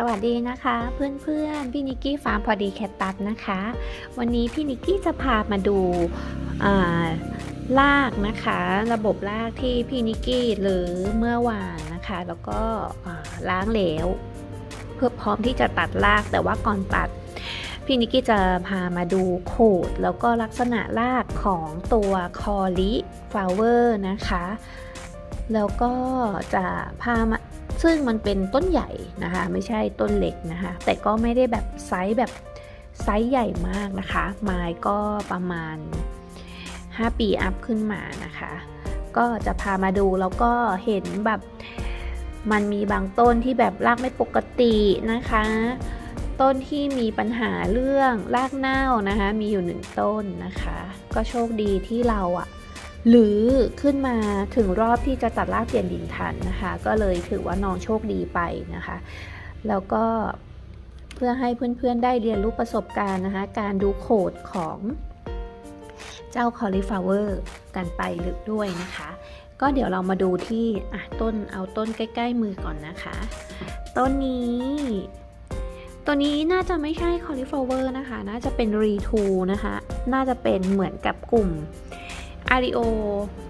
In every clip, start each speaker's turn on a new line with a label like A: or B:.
A: สวัสดีนะคะเพื่อนๆพี่นิกกี้ฟาร์มพอดีแคตตัสนะคะ วันนี้พี่นิกกี้จะพามาดูอ่ารากนะคะ ระบบรากที่พี่นิกกี้หรือเมื่อวานนะคะ แล้วก็ล้างแล้วเพื่อพร้อมที่จะตัดรากแต่ว่าก่อนตัด พี่นิกกี้จะพามาดูโขดแล้วก็ลักษณะรากของตัวคอลิฟลาเวอร์นะคะ แล้วก็จะพามา ซึ่งมันเป็นต้นใหญ่นะคะ ไม่ใช่ต้นเล็กนะคะ แต่ก็ไม่ได้แบบไซส์แบบไซส์ใหญ่มากนะคะ ไม้ก็ประมาณ 5 ปีอัพขึ้นมานะคะ ก็จะพามาดูแล้วก็เห็นแบบมันมีบางต้นที่แบบรากไม่ปกตินะคะ ต้นที่มีปัญหาเรื่องรากเน่านะคะ มีอยู่หนึ่งต้นนะคะ ก็โชคดีที่เราอะ หรือขึ้นมาถึงรอบที่จะตัดรากเปลี่ยนดินทันนะคะ ก็เลยถือว่าน้องโชคดีไปนะคะ แล้วก็เพื่อให้เพื่อนๆได้เรียนรู้ประสบการณ์นะคะ การดูโขดของเจ้า cauliflower กันไปลึกด้วยนะคะ ก็เดี๋ยวเรามาดูที่ต้นเอาต้นใกล้ ๆ มือก่อนนะคะ ต้นนี้ตัวนี้น่าจะไม่ใช่ cauliflower นะคะ น่าจะเป็น r e t o นะคะ น่าจะเป็นเหมือนกับกลุ่ม อาริโอ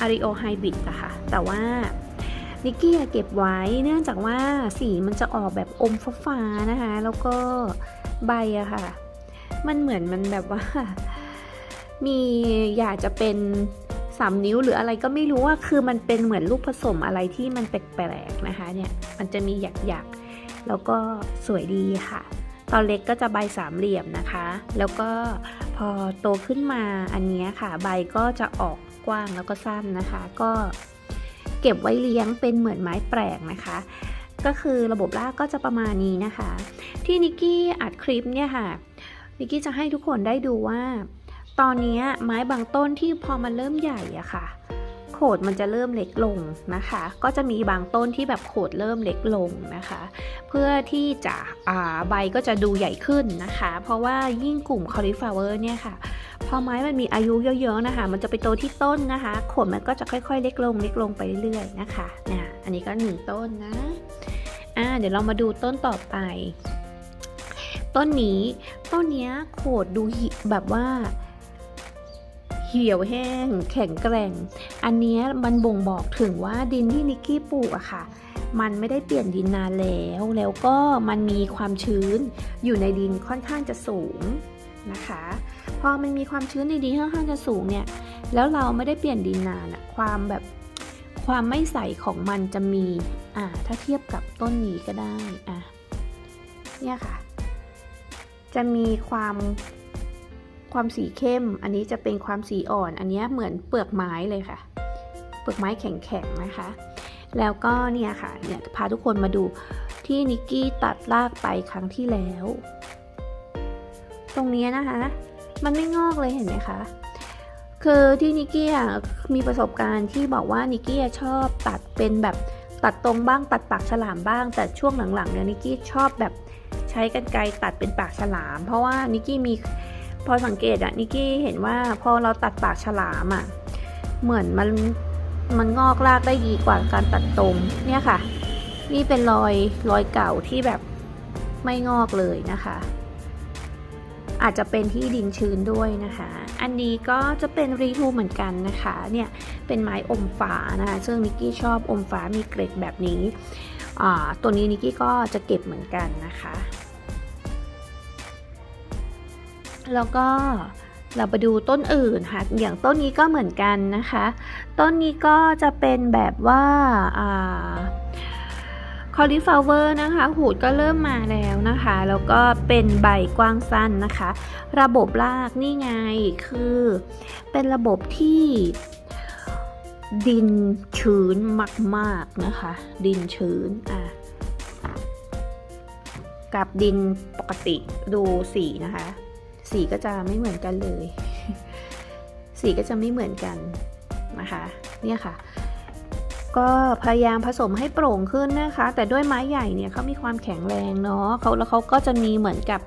A: อาริโอไฮบริดอะค่ะ แต่ว่านิกกี้เก็บไว้เนื่องจากว่าสีมันจะออกแบบอมฟ้าๆนะคะ แล้วก็ใบอะค่ะ มันเหมือนมันแบบว่า มีอยากจะเป็นสามนิ้วหรืออะไรก็ไม่รู้ว่าคือมันเป็นเหมือนลูกผสมอะไรที่มันแปลกๆนะคะเนี่ย มันจะมีหยักๆ แล้วก็สวยดีค่ะ ตอนเล็กก็จะใบสามเหลี่ยมนะคะ แล้วก็พอโตขึ้นมาอันนี้ค่ะ ใบก็จะออกกว้างแล้วก็สั้นนะคะ ก็เก็บไว้เลี้ยงเป็นเหมือนไม้แปลกนะคะก็คือระบบรากก็จะประมาณนี้นะคะ ที่นิกกี้อัดคลิปเนี่ยค่ะนิกกี้จะให้ทุกคนได้ดูว่า ตอนนี้ไม้บางต้นที่พอมันเริ่มใหญ่อะค่ะ ดมันจะเริ่มเล็กลงนะคะ ก็จะมีบางต้นที่แบบโขดเริ่มเล็กลงนะคะ เพื่อที่จะอ่าใบก็จะดูใหญ่ขึ้นนะคะ เพราะว่ายิ่งกลุ่ม cauliflower เนี่ยค่ะพอไม้มันมีอายุเยอะๆนะคะ มันจะไปโตที่ต้นนะคะขนมันก็จะค่อยๆ เล็กลงเล็กลงไปเรื่อยๆนะคะเนี่ยอันนี้ก็หนึ่งต้นนะอ่าเดี๋ยวเรามาดูต้นต่อไป ต้นนี้ต้นเนี้ยโขดดูหิแบบว่า เหี่ยวแห้ง แข็งแกร่ง อันนี้มันบ่งบอกถึงว่าดินที่นิกกี้ปลูกอะค่ะ มันไม่ได้เปลี่ยนดินนานแล้ว แล้วก็มันมีความชื้นอยู่ในดินค่อนข้างจะสูงนะคะ พอมันมีความชื้นในดินค่อนข้างจะสูงเนี่ย แล้วเราไม่ได้เปลี่ยนดินนานอะความแบบความไม่ใสของมันจะมี อ่า ถ้าเทียบกับต้นนี้ก็ได้ อะ เนี่ยค่ะ จะมีความ ความสีเข้ม อันนี้จะเป็นความสีอ่อน อันนี้เหมือนเปลือกไม้เลยค่ะ เปลือกไม้แข็งๆนะคะ แล้วก็เนี่ยค่ะ เนี่ยพาทุกคนมาดูที่นิกกี้ตัดรากไปครั้งที่แล้ว ตรงนี้นะคะ มันไม่งอกเลยเห็นไหมคะ คือที่นิกกี้อะมีประสบการณ์ที่บอกว่านิกกี้ชอบตัดเป็นแบบตัดตรงบ้างตัดปากฉลามบ้าง แต่ช่วงหลังๆเนี่ยนิกกี้ชอบแบบใช้กรรไกรตัดเป็นปากฉลาม เพราะว่านิกกี้มี พอสังเกตอะนิกกี้เห็นว่าพอเราตัดปากฉลามอะเหมือนมันมันงอกรากได้ดีกว่าการตัดตรงเนี่ยค่ะ นี่เป็นรอยรอยเก่าที่แบบไม่งอกเลยนะคะ อาจจะเป็นที่ดินชื้นด้วยนะคะ อันนี้ก็จะเป็นรีทูเหมือนกันนะคะเนี่ยเป็นไม้อมฟ้านะคะซึ่งนิกกี้ชอบอมฟ้ามีเกร็ดแบบนี้ตัวนี้นิกกี้ก็จะเก็บเหมือนกันนะคะ แล้วก็เราไปดูต้นอื่นค่ะ อย่างต้นนี้ก็เหมือนกันนะคะ ต้นนี้ก็จะเป็นแบบว่าคอ่า cauliflower นะคะ หูดก็เริ่มมาแล้วนะคะ แล้วก็เป็นใบกว้างสั้นนะคะ ระบบรากนี่ไงคือ เป็นระบบที่ดินชื้นมากๆนะคะ ดินชื้นอะกับดินปกติดูสีนะคะ สีก็จะไม่เหมือนกันเลย สีก็จะไม่เหมือนกันนะคะเนี่ยค่ะ ก็พยายามผสมให้โปร่งขึ้นนะคะ แต่ด้วยไม้ใหญ่เนี่ยเขามีความแข็งแรงเนาะเขาแล้วเขาก็จะมีเหมือนกับ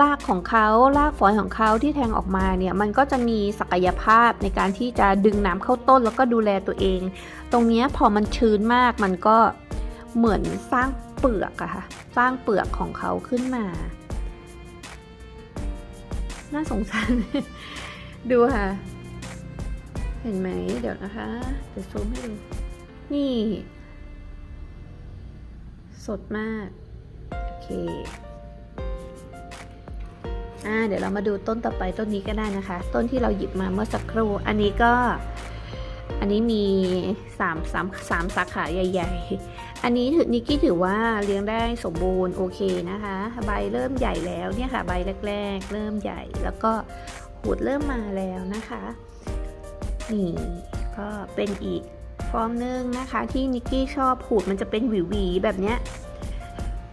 A: รากของเขารากฝอยของเขาที่แทงออกมาเนี่ยมันก็จะมีศักยภาพในการที่จะดึงน้ำเข้าต้นแล้วก็ดูแลตัวเอง ตรงเนี้ยพอมันชื้นมากมันก็เหมือนสร้างเปลือกอะค่ะ สร้างเปลือกของเขาขึ้นมา น่าสงสาร ดูค่ะ เห็นไหม เดี๋ยวนะคะ เดี๋ยวซูมให้ดู นี่ สดมาก โอเค อ่า เดี๋ยวเรามาดูต้นต่อไปต้นนี้ก็ได้นะคะ ต้นที่เราหยิบมาเมื่อสักครู่ อันนี้ก็ อันนี้มีสามสามสามสาขาใหญ่ ๆ อันนี้ถือนิกกี้ถือว่าเลี้ยงได้สมบูรณ์โอเคนะคะ ใบเริ่มใหญ่แล้วเนี่ยค่ะใบแรก ๆ เริ่มใหญ่แล้วก็หูดเริ่มมาแล้วนะคะนี่ก็เป็นอีกฟอร์มหนึงนะคะ ที่นิกกี้ชอบหูดมันจะเป็นหวีๆแบบเนี้ย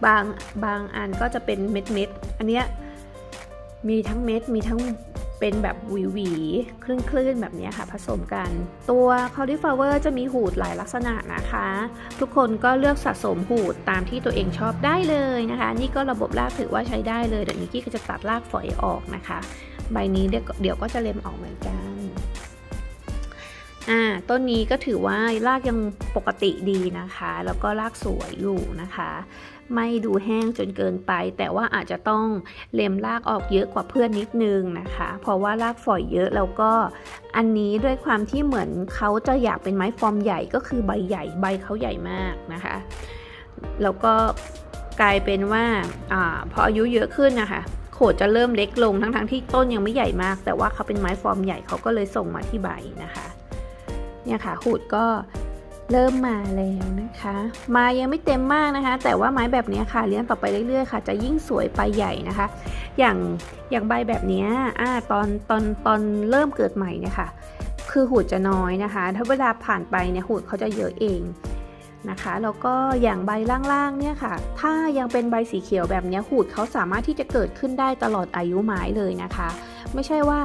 A: บางบางอันก็จะเป็นเม็ดเม็ดอันเนี้ยมีทั้งเม็ดมีทั้ง เป็นแบบหวีหวีๆคลื่นคลื่นๆแบบนี้ค่ะ ผสมกัน ตัว cauliflower จะมีหูดหลายลักษณะนะคะ ทุกคนก็เลือกสะสมหูดตามที่ตัวเองชอบได้เลยนะคะ นี่ก็ระบบรากถือว่าใช้ได้เลย เดี๋ยวนี้กี้ก็จะตัดรากฝอยออกนะคะ ใบนี้เดี๋ยวเดี๋ยวก็จะเล็มออกเหมือนกัน อ่าต้นนี้ก็ถือว่ารากยังปกติดีนะคะ แล้วก็รากสวยอยู่นะคะ ไม่ดูแห้งจนเกินไป แต่ว่าอาจจะต้องเล็มรากออกเยอะกว่าเพื่อนนิดนึงนะคะ เพราะว่ารากฝอยเยอะแล้วก็อันนี้ด้วยความที่เหมือนเขาจะอยากเป็นไม้ฟอร์มใหญ่ก็คือใบใหญ่ใบเขาใหญ่มากนะคะ แล้วก็กลายเป็นว่าอาพออายุเยอะขึ้นนะคะโขดจะเริ่มเล็กลงทั้งๆที่ต้นยังไม่ใหญ่มาก แต่ว่าเขาเป็นไม้ฟอร์มใหญ่เขาก็เลยส่งมาที่ใบนะคะ เนี่ยค่ะหูดก็เริ่มมาแล้วนะคะ มายังไม่เต็มมากนะคะ แต่ว่าไม้แบบนี้ค่ะเลี้ยงต่อไปเรื่อยๆค่ะ จะยิ่งสวยไปใหญ่นะคะ อย่างอย่างใบแบบนี้อ่าตอนตอนตอนเริ่มเกิดใหม่เนี่ยค่ะ คือหูดจะน้อยนะคะ ถ้าเวลาผ่านไปเนี่ยหูดเขาจะเยอะเองนะคะแล้วก็อย่างใบล่างๆเนี่ยค่ะ ถ้ายังเป็นใบสีเขียวแบบนี้หูดเขาสามารถที่จะเกิดขึ้นได้ตลอดอายุไม้เลยนะคะ ไม่ใช่ว่า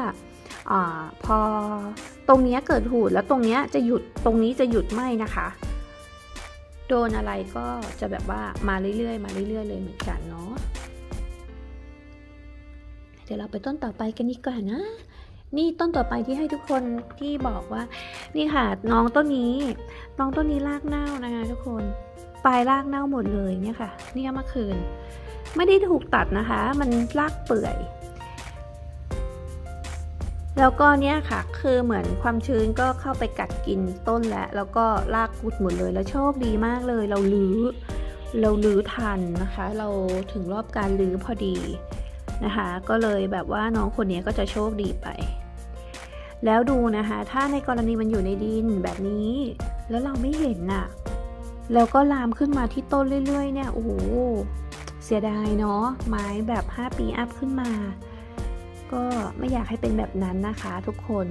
A: อาพอ ตรงนี้เกิดหูดแล้วตรงนี้จะหยุดตรงนี้จะหยุดไหมนะคะ โดนอะไรก็จะแบบว่ามาเรื่อยๆ มาเรื่อยๆ เลยเหมือนกันเนาะเดี๋ยวเราไปต้นต่อไปกันดีกว่านะ นี่ต้นต่อไปที่ให้ทุกคนที่บอกว่า นี่ค่ะน้องต้นนี้ น้องต้นนี้รากเน่านะคะ ทุกคนปลายรากเน่าหมดเลยเนี่ยค่ะ เนี่ยเมื่อคืน ไม่ได้ถูกตัดนะคะ มันรากเปื่อย แล้วก็เนี่ยค่ะ คือเหมือนความชื้นก็เข้าไปกัดกินต้นแล้ว แล้วก็รากกุดหมดเลย แล้วโชคดีมากเลย เราลื้อ เราลื้อทันนะคะ เราถึงรอบการลื้อพอดีนะคะ ก็เลยแบบว่าน้องคนนี้ก็จะโชคดีไป แล้วดูนะคะ ถ้าในกรณีมันอยู่ในดินแบบนี้ แล้วเราไม่เห็นน่ะ แล้วก็ลามขึ้นมาที่ต้นเรื่อยๆ เนี่ย โอ้โห เสียดายเนาะ ไม้แบบ 5 ปีอัพขึ้นมา ก็ไม่อยากให้เป็นแบบนั้นนะคะทุกคน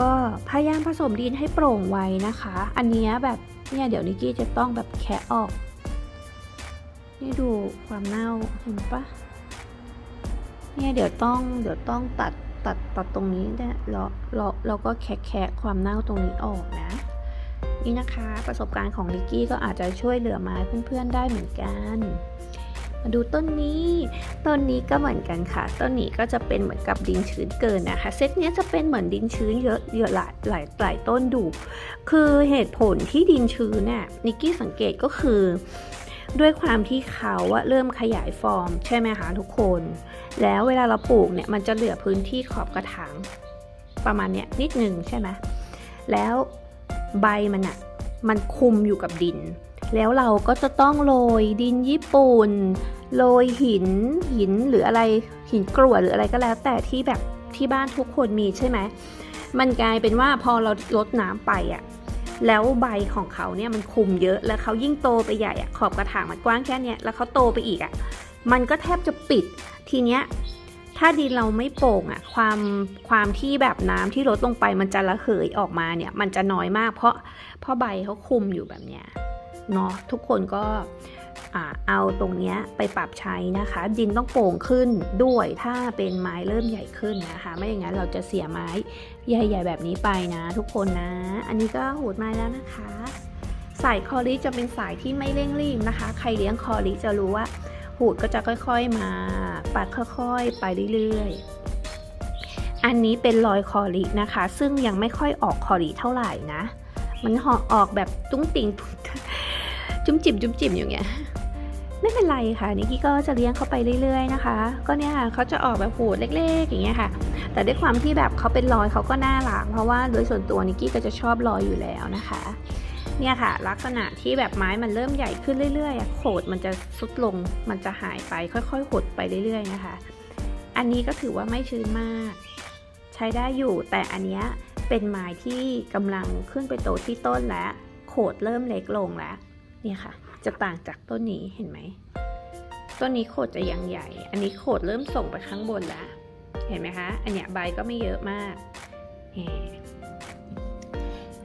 A: ก็พยายามผสมดินให้โปร่งไว้นะคะ อันนี้แบบเนี่ยเดี๋ยวนิกกี้จะต้องแบบแคะออก นี่ดูความเน่าเห็นปะเนี่ยเดี๋ยวต้องเดี๋ยวต้องตัดตัดตัดตรงนี้เนี่ยแล้วแล้วแล้วก็แคะแคะความเน่าตรงนี้ออกนะ นี่นะคะประสบการณ์ของนิกกี้ก็อาจจะช่วยเหลือไม้เพื่อนๆได้เหมือนกัน มาดูต้นนี้ ต้นนี้ก็เหมือนกันค่ะ ต้นนี้ก็จะเป็นเหมือนกับดินชื้นเกินนะคะ เซตนี้จะเป็นเหมือนดินชื้นเยอะเยอะหลายหลายหลายต้นดู คือเหตุผลที่ดินชื้นเนี่ยนิกกี้สังเกตก็คือด้วยความที่เขาอะเริ่มขยายฟอร์มใช่ไหมคะทุกคน แล้วเวลาเราปลูกเนี่ยมันจะเหลือพื้นที่ขอบกระถางประมาณเนี้ยนิดนึงใช่ไหมแล้วใบมันอะมันคุมอยู่กับดิน แล้วเราก็จะต้องโรยดินญี่ปุ่น โรยหินหินหรืออะไรหินกรวดหรืออะไรก็แล้ว แต่ที่แบบที่บ้านทุกคนมีใช่ไหม มันกลายเป็นว่าพอเราลดน้ำไปอะแล้วใบของเขาเนี่ยมันคุมเยอะแล้วเขายิ่งโตไปใหญ่อะขอบกระถางมันกว้างแค่เนี้ยแล้วเขาโตไปอีกอะมันก็แทบจะปิดทีเนี้ยถ้าดินเราไม่โป่งอะความความที่แบบน้ำที่ลดลงไปมันจะระเหยออกมาเนี่ยมันจะน้อยมากเพราะเพราะใบเขาคุมอยู่แบบเนี้ย เนาะทุกคนก็เอาตรงเนี้ยไปปรับใช้นะคะ ดินต้องโป่งขึ้นด้วยถ้าเป็นไม้เริ่มใหญ่ขึ้นนะคะ ไม่อย่างนั้นเราจะเสียไม้ใหญ่ ๆ แบบนี้ไปนะ ทุกคนนะ อันนี้ก็หูดไม้แล้วนะคะ สายคอริจะเป็นสายที่ไม่เร่งรีบนะคะ ใครเลี้ยงคอริจะรู้ว่าหูดก็จะค่อยๆมาปัดค่อยๆ ไปเรื่อยๆ อันนี้เป็นรอยคอรินะคะ ซึ่งยังไม่ค่อยออกคอริเท่าไหร่นะ มันหอออกแบบตุ้งติงง จุ้มจิ๋มจุ้มจิ๋มอย่างเงี้ยไม่เป็นไรค่ะนิกกี้ก็จะเลี้ยงเขาไปเรื่อย ๆ นะคะ ก็เนี่ยค่ะเขาจะออกแบบหูดเล็ก ๆ อย่างเงี้ยค่ะ แต่ด้วยความที่แบบเขาเป็นรอยเขาก็น่ารักเพราะว่าโดยส่วนตัวนิกกี้ก็จะชอบรอยอยู่แล้วนะคะ เนี่ยค่ะ ลักษณะที่แบบไม้มันเริ่มใหญ่ขึ้นเรื่อยๆโขดมันจะสุดลงมันจะหายไปค่อยๆหดไปเรื่อย ๆ นะคะ อันนี้ก็ถือว่าไม่ชื้นมาก ใช้ได้อยู่แต่อันเนี้ยเป็นไม้ที่กำลังขึ้นไปโตที่ต้นแล้วโขดเริ่มเล็กลงแล้ว เนี่ยค่ะ จะต่างจากต้นนี้เห็นไหมต้นนี้โขดจะยังใหญ่ อันนี้โขดเริ่มส่งไปข้างบนแล้ว เห็นไหมคะ อันเนี้ยใบก็ไม่เยอะมาก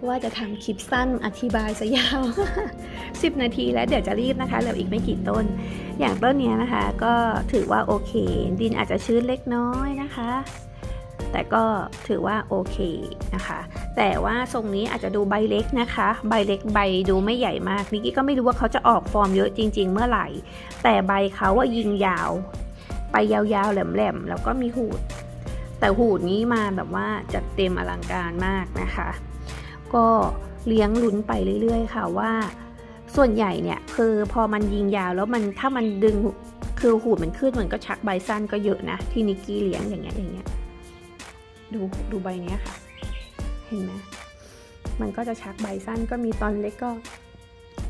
A: ว่าจะทำคลิปสั้นอธิบายซะยาว 10 นาทีแล้วเดี๋ยวจะรีบนะคะเหลืออีกไม่กี่ต้น อย่างต้นเนี้ยนะคะ ก็ถือว่าโอเค ดินอาจจะชื้นเล็กน้อยนะคะ แต่ก็ถือว่าโอเคนะคะ แต่ว่าทรงนี้อาจจะดูใบเล็กนะคะ ใบเล็กใบดูไม่ใหญ่มากนิกกี้ก็ไม่รู้ว่าเขาจะออกฟอร์มเยอะจริง ๆ เมื่อไหร่ แต่ใบเขาว่ายิงยาว ไปยาวๆแหลมๆแล้วก็มีหูด แต่หูดนี้มาแบบว่าจัดเต็มอลังการมากนะคะ ก็เลี้ยงลุ้นไปเรื่อย ๆ ค่ะว่าส่วนใหญ่เนี่ยคือพอมันยิงยาวแล้วมันถ้ามันดึงคือหูดมันขึ้นมันก็ชักใบสั้นก็เยอะนะที่นิกกี้เลี้ยงอย่างเงี้ยอย่างเงี้ย ดูดูใบเนี้ยค่ะ เห็นไหมมันก็จะชักใบสั้นก็มีตอนเล็กก็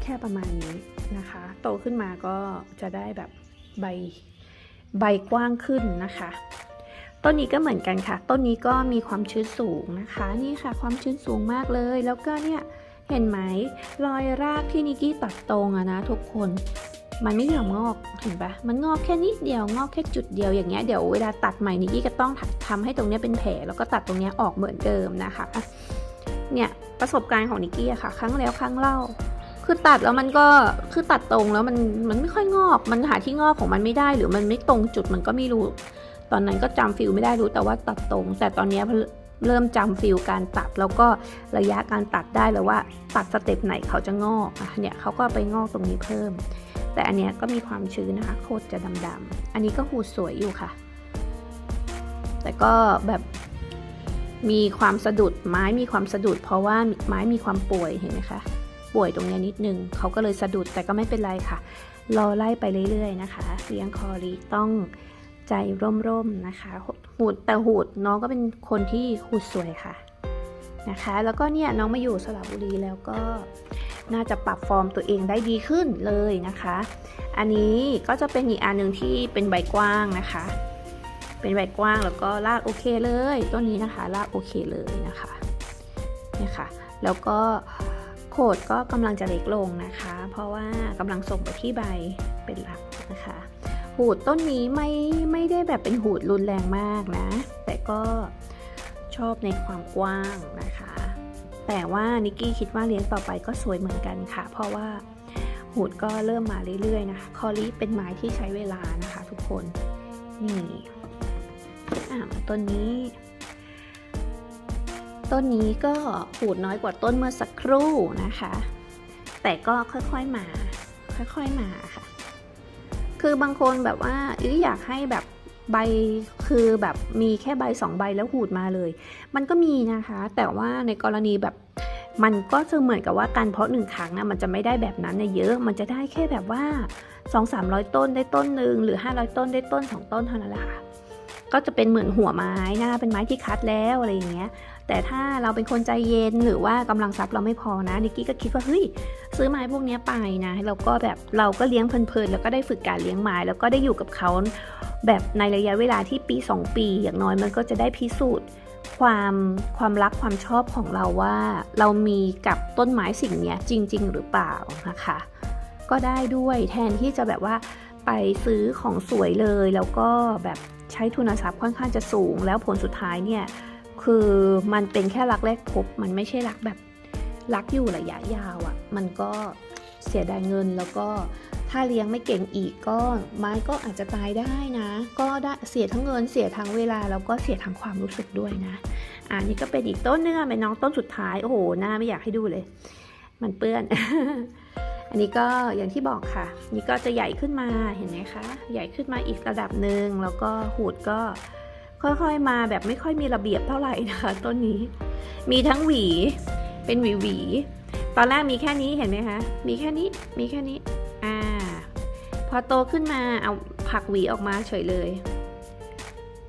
A: แค่ประมาณนี้นะคะ โตขึ้นมาก็จะได้แบบใบใบกว้างขึ้นนะคะต้นนี้ก็เหมือนกันค่ะ ต้นนี้ก็มีความชื้นสูงนะคะ นี่ค่ะ ความชื้นสูงมากเลย แล้วก็เนี่ย เห็นไหม รอยรากที่นิกกี้ตัดตรงอะนะทุกคน มันไม่ยอมงอกเห็นปะมันงอกแค่นิดเดียวงอกแค่จุดเดียวอย่างเงี้ยเดี๋ยวเวลาตัดใหม่นิกกี้ก็ต้องทำให้ตรงเนี้ยเป็นแผลแล้วก็ตัดตรงเนี้ยออกเหมือนเดิมนะคะเนี่ยประสบการณ์ของนิกกี้อะค่ะ ครั้งแล้วครั้งเล่า คือตัดแล้วมันก็คือตัดตรงแล้วมันมันไม่ค่อยงอก มันหาที่งอกของมันไม่ได้ หรือมันไม่ตรงจุดมันก็ไม่รู้ ตอนนั้นก็จำฟิลไม่ได้รู้แต่ว่าตัดตรง แต่ตอนเนี้ยเริ่มจำฟิลการตัดแล้วก็ระยะการตัดได้แล้วว่าตัดสเต็ปไหนเขาจะงอกอะเนี่ยเขาก็ไปงอกตรงนี้เพิ่ม แต่อันเนี้ยก็มีความชื้นนะคะโคตรจะดำๆอันนี้ก็หูสวยอยู่ค่ะ แต่ก็แบบมีความสะดุดไม้มีความสะดุด เพราะว่าไม้มีความป่วยเห็นไหมคะป่วยตรงเนี้ยนิดนึงเขาก็เลยสะดุดแต่ก็ไม่เป็นไรค่ะ รอไล่ไปเรื่อยๆนะคะเลี้ยงคอรีต้องใจร่มๆนะคะหูดแต่หูดน้องก็เป็นคนที่หูดสวยค่ะนะคะ แล้วก็เนี่ยน้องมาอยู่สระบุรีแล้วก็ น่าจะปรับฟอร์มตัวเองได้ดีขึ้นเลยนะคะ อันนี้ก็จะเป็นอีกอันหนึ่งที่เป็นใบกว้างนะคะ เป็นใบกว้างแล้วก็รากโอเคเลยต้นนี้นะคะรากโอเคเลยนะคะเนี่ยค่ะ แล้วก็โขดก็กำลังจะเล็กลงนะคะ เพราะว่ากำลังส่งไปที่ใบเป็นหลักนะคะ หูดต้นนี้ไม่ไม่ได้แบบเป็นหูดรุนแรงมากนะ แต่ก็ชอบในความกว้างนะคะ แต่ว่านิกกี้คิดว่าเลี้ยงต่อไปก็สวยเหมือนกันค่ะ เพราะว่าหูดก็เริ่มมาเรื่อยๆนะคะ คอรีเป็นไม้ที่ใช้เวลานะคะทุกคน นี่อ่าต้นนี้ ต้นนี้ก็หูดน้อยกว่าต้นเมื่อสักครู่นะคะ แต่ก็ค่อยๆมา ค่อยๆมาค่ะ คือบางคนแบบว่าอยากให้แบบ ใบคือแบบมีแค่ใบสองใบแล้วหูดมาเลย มันก็มีนะคะ แต่ว่าในกรณีแบบมันก็จะเหมือนกับว่าการเพาะหนึ่งครั้งนะมันจะไม่ได้แบบนั้นนเยอะ มันจะได้แค่แบบว่า 2 3 0 0 ต้นได้ต้นหนึ่งหรือ 500 ต้นได้ต้น 2 ต้นเท่านั้นแหละค่ะก็จะเป็นเหมือนหัวไม้นะเป็นไม้ที่คัดแล้วอะไรอย่างเงี้ย แต่ถ้าเราเป็นคนใจเย็นหรือว่ากำลังทรัพย์เราไม่พอนะนิกกี้ก็คิดว่าเฮ้ยซื้อไม้พวกนี้ไปนะเราก็แบบเราก็เลี้ยงเพลินๆแล้วก็ได้ฝึกการเลี้ยงไม้แล้วก็ได้อยู่กับเขาแบบในระยะเวลาที่ปี 2 ปี อย่างน้อยมันก็จะได้พิสูจน์ความความรักความชอบของเราว่า เรามีกับต้นไม้สิ่งนี้จริง ๆ หรือเปล่านะคะ ก็ได้ด้วยแทนที่จะแบบว่าไปซื้อของสวยเลยแล้วก็แบบใช้ทุนทรัพย์ค่อนข้างจะสูง แล้วผลสุดท้ายเนี่ย คือมันเป็นแค่รักแรกพบ มันไม่ใช่รักแบบรักอยู่ระยะยาวอะ่ะ มันก็เสียดายเงินแล้วก็ถ้าเลี้ยงไม่เก่งอีกก็ไม้ก็อาจจะตายได้นะ ก็ได้เสียทั้งเงินเสียทั้งเวลาแล้วก็เสียทั้งความรู้สึกด้วยนะอ่านี่ก็เป็นอีกต้นนึงเป็นน้องต้นสุดท้ายโอ้โหหน้าไม่อยากให้ดูเลย มันเปื้อน อันนี้ก็อย่างที่บอกค่ะ นี่ก็จะใหญ่ขึ้นมาเห็นไหมคะ ใหญ่ขึ้นมาอีกระดับหนึ่งแล้วก็หูดก็ ค่อยๆมาแบบไม่ค่อยมีระเบียบเท่าไหร่นะคะต้นนี้ มีทั้งหวี เป็นหวีหวี ตอนแรกมีแค่นี้เห็นไหมคะ มีแค่นี้ มีแค่นี้ อ่า พอโตขึ้นมาเอาผักหวีออกมาเฉยเลย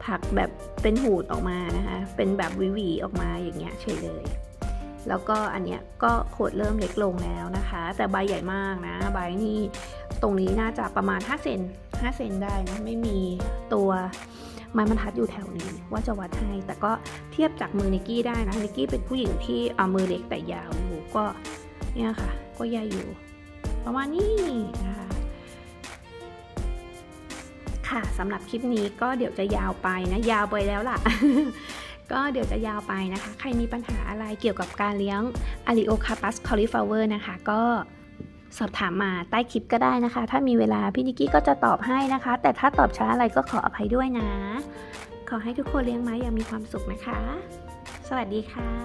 A: ผักแบบเป็นหูดออกมานะคะ เป็นแบบหวีๆออกมาอย่างเงี้ยเฉยเลย แล้วก็อันเนี้ยก็โขดเริ่มเล็กลงแล้วนะคะ แต่ใบใหญ่มากนะ ใบนี่ตรงนี้น่าจะประมาณ5เซน5เซนได้นะ ไม่มีตัว ไม้บรรทัดอยู่แถวนี้ว่าจะวัดให้ แต่ก็เทียบจากมือนิกกี้ได้นะนิกกี้เป็นผู้หญิงที่เอามือเล็กแต่ยาวอยู่ก็เนี่ยค่ะ ก็ใหญ่อยู่ ประมาณนี้นะคะค่ะสำหรับคลิปนี้ก็เดี๋ยวจะยาวไปนะ ยาวไปแล้วล่ะ ก็เดี๋ยวจะยาวไปนะคะ ใครมีปัญหาอะไรเกี่ยวกับการเลี้ยง a r i o c a p u s cauliflower นะคะ ก็ สอบถามมาใต้คลิปก็ได้นะคะ ถ้ามีเวลาพี่นิกกี้ก็จะตอบให้นะคะ แต่ถ้าตอบช้าอะไรก็ขออภัยด้วยนะ ขอให้ทุกคนเลี้ยงไม้อย่างมีความสุขนะคะ สวัสดีค่ะ